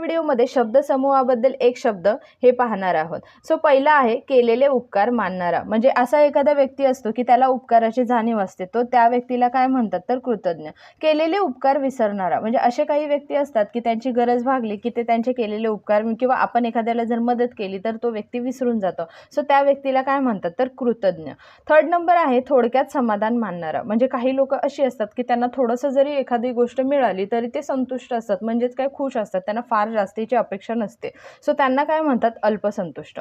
व्हिडिओमध्ये शब्दसमूहाबद्दल एक शब्द हे पाहणार आहोत. सो पहिला आहे केलेले उपकार मानणारा. म्हणजे असा एखादा व्यक्ती असतो की त्याला उपकाराची जाणीव असते. तो त्या व्यक्तीला काय म्हणतात तर कृतज्ञ. केलेले उपकार विसरणारा. म्हणजे असे काही व्यक्ती असतात की त्यांची गरज भागली की ते त्यांचे केलेले उपकार किंवा आपण एखाद्याला जर मदत केली तर तो व्यक्ती विसरून जातो. सो त्या व्यक्तीला काय म्हणतात तर कृतज्ञ. थर्ड नंबर आहे थोडक्यात समाधान मानणारा. म्हणजे काही लोक अशी असतात की त्यांना थोडंसं जरी एखादी गोष्ट मिळाली तरी ते संतुष्ट असतात. म्हणजेच काय? खुश असतात. त्यांना फार जास्तीची अपेक्षा नसते. सो त्यांना काय म्हणतात? अल्पसंतुष्ट.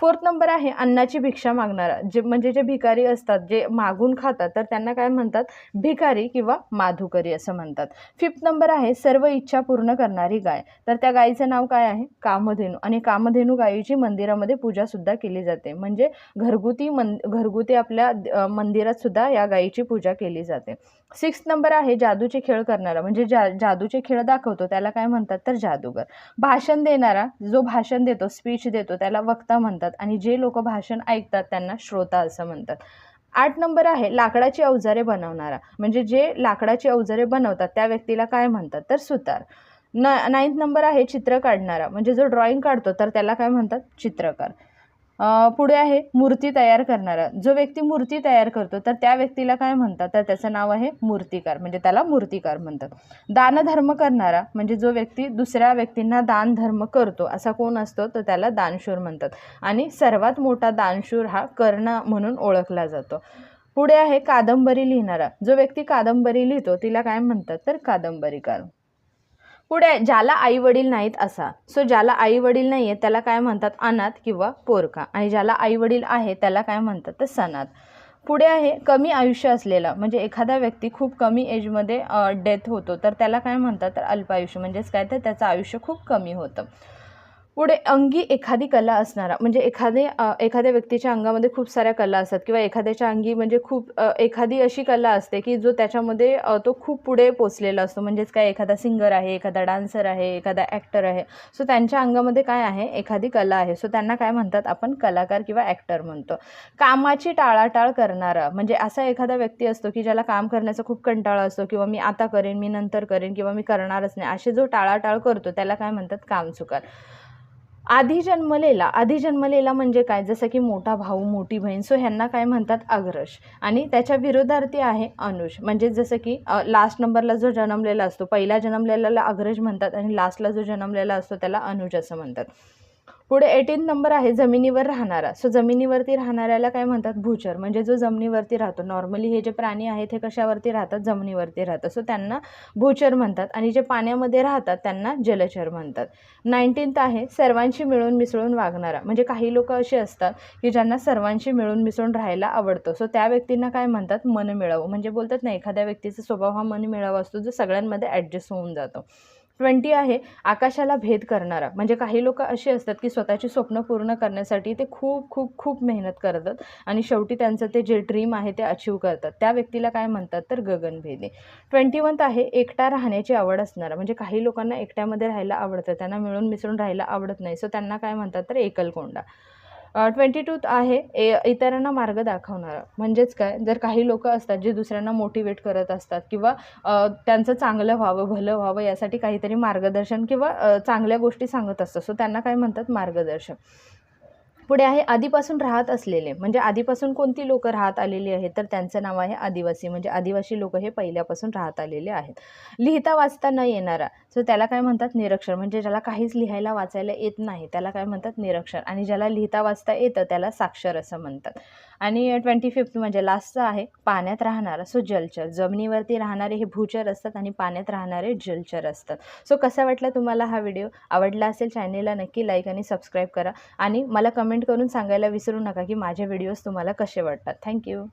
फोर्थ नंबर आहे अन्नाची भिक्षा मागणारा. जे म्हणजे जे भिकारी असतात जे मागून खातात तर त्यांना काय म्हणतात? भिकारी किंवा माधुकरी असं म्हणतात. फिफ्थ नंबर आहे सर्व इच्छा पूर्ण करणारी गाय. तर त्या गायीचं नाव काय आहे? कामधेनू. आणि कामधेनू गायीची मंदिरामध्ये पूजा सुद्धा केली जाते. म्हणजे घरगुती मन घरगुती आपल्या मंदिरात सुद्धा या गायीची पूजा केली जाते. सिक्स्थ नंबर आहे जादूचे खेळ करणारा. म्हणजे जा जादूचे खेळ दाखवतो त्याला काय म्हणतात? तर जादूगर. भाषण देणारा जो भाषण देतो स्पीच देतो त्याला वक्ता म्हणतात. आणि जे लोक भाषण ऐकतात त्यांना श्रोता असं म्हणतात. आठ नंबर आहे लाकडाची अवजारे बनवणारा. म्हणजे जे लाकडाची अवजारे बनवतात त्या व्यक्तीला काय म्हणतात? तर सुतार. न नाईन्थ नंबर आहे चित्र काढणारा. म्हणजे जो ड्रॉइंग काढतो तर त्याला काय म्हणतात? चित्रकार. पुढे आहे मूर्ती तयार करणारा. जो व्यक्ती मूर्ती तयार करतो तर त्या व्यक्तीला काय म्हणतात? तर त्याचं नाव आहे मूर्तिकार. म्हणजे त्याला मूर्तिकार म्हणतात. दानधर्म करणारा म्हणजे जो व्यक्ती दुसऱ्या व्यक्तींना दानधर्म करतो असा कोण असतो? तर त्याला दानशूर म्हणतात. आणि सर्वात मोठा दानशूर हा कर्ण म्हणून ओळखला जातो. पुढे आहे कादंबरी लिहिणारा. जो व्यक्ती कादंबरी लिहितो तिला काय म्हणतात? तर कादंबरीकार. पुढे ज्याला आई वडील नाहीत असा. सो ज्याला आई वडील नाही आहे त्याला काय म्हणतात? अनाथ किंवा पोरका. आणि ज्याला आई वडील आहे त्याला काय म्हणतात? तर सनाथ पुढे आहे कमी आयुष्य असलेला. म्हणजे एखादा व्यक्ती खूप कमी एजमध्ये डेथ होतो तर त्याला काय म्हणतात? तर अल्पायुष्य म्हणजेच काय? तर त्याचं आयुष्य खूप कमी होतं. पुढे अंगी एखादी कला असणारा म्हणजे एखादे एखाद्या व्यक्तीच्या अंगामध्ये खूप साऱ्या कला असतात किंवा एखाद्याच्या अंगी म्हणजे खूप एखादी अशी कला असते की जो त्याच्यामध्ये तो खूप पुढे पोचलेला असतो. म्हणजेच काय एखादा सिंगर आहे एखादा डान्सर आहे एखादा ॲक्टर आहे. सो त्यांच्या अंगामध्ये काय आहे? एखादी कला आहे. सो त्यांना काय म्हणतात? आपण कलाकार किंवा ॲक्टर म्हणतो. कामाची टाळाटाळ करणारा म्हणजे असा एखादा व्यक्ती असतो की ज्याला काम करण्याचा खूप कंटाळा असतो किंवा मी आता करेन मी नंतर करेन किंवा मी करणारच नाही असे जो टाळाटाळ करतो त्याला काय म्हणतात? कामचुकार. आधी जन्मलेला आधी जन्मलेला म्हणजे काय? जसं की मोठा भाऊ मोठी बहीण सो ह्यांना काय म्हणतात? अग्रश आणि त्याच्या विरोधार्थी आहे अनुष. म्हणजे जसं की लास्ट नंबरला जो जन्मलेला असतो पहिला जन्मलेल्याला अग्रज म्हणतात आणि लास्टला जो जन्मलेला असतो त्याला अनुज असं म्हणतात. पुढे एटीन नंबर आहे जमिनीवर राहणारा. सो जमिनीवरती राहणाऱ्याला काय म्हणतात? भूचर. म्हणजे जो जमिनीवरती राहतो. नॉर्मली हे जे प्राणी आहेत हे कशावरती राहतात? जमिनीवरती राहतात. सो त्यांना भूचर म्हणतात. आणि जे पाण्यामध्ये राहतात त्यांना जलचर म्हणतात. नाईन्टीन्थ आहे सर्वांशी मिळून मिसळून वागणारा. म्हणजे काही लोक असे असतात की ज्यांना सर्वांशी मिळून मिसळून राहायला आवडतं. सो त्या व्यक्तींना काय म्हणतात? मन मिळावं. म्हणजे बोलतात ना एखाद्या व्यक्तीचा स्वभाव हा मन मिळावा असतो जो सगळ्यांमध्ये ॲडजस्ट होऊन जातो. ट्वेंटी आहे आकाशाला भेद करणारा. म्हणजे काही लोक अशी असतात की स्वतःची स्वप्न पूर्ण करण्यासाठी ते खूप खूप खूप मेहनत करतात आणि शेवटी त्यांचं ते जे ड्रीम आहे ते अचीव करतात. त्या व्यक्तीला काय म्हणतात तर गगनभेदी. ट्वेंटी वन्थ आहे एकटा राहण्याची आवड असणारा. म्हणजे काही लोकांना एकट्यामध्ये राहायला आवडतं त्यांना मिळून मिसळून राहायला आवडत नाही. सो त्यांना काय म्हणतात तर एकलकोंडा. ट्वेंटी टू आहे ए इतरांना मार्ग दाखवणारा. म्हणजेच काय? जर काही लोक असतात जे दुसऱ्यांना मोटिवेट करत असतात किंवा त्यांचं चांगलं व्हावं भलं व्हावं यासाठी काहीतरी मार्गदर्शन किंवा चांगल्या गोष्टी सांगत असतात. सो त्यांना काय म्हणतात? मार्गदर्शक पुढे आहे आधीपासून राहत असलेले. म्हणजे आधीपासून कोणती लोक राहत आलेली आहेत? तर त्यांचं नाव आहे आदिवासी. म्हणजे आदिवासी लोक हे पहिल्यापासून राहत आलेले आहेत. लिहिता वाचता न येणारा. सो त्याला काय म्हणतात? निरक्षर. म्हणजे ज्याला काहीच लिहायला वाचायला येत नाही त्याला काय म्हणतात? निरक्षर. आणि ज्याला लिहिता वाचता येतं त्याला साक्षर असं म्हणतात. आणि ट्वेंटी फिफ्थ म्हणजे लास्टचं आहे पाण्यात राहणारा. सो जलचर. जमिनीवरती राहणारे हे भूचर असतात आणि पाण्यात राहणारे जलचर असतात. सो कसा वाटला तुम्हाला हा व्हिडिओ आवडला असेल चॅनेलला नक्की लाईक आणि सबस्क्राईब करा. आणि मला कमेंट करून सांगायला विसरू नका की माझे व्हिडिओज तुम्हाला कसे वाटतात. थँक्यू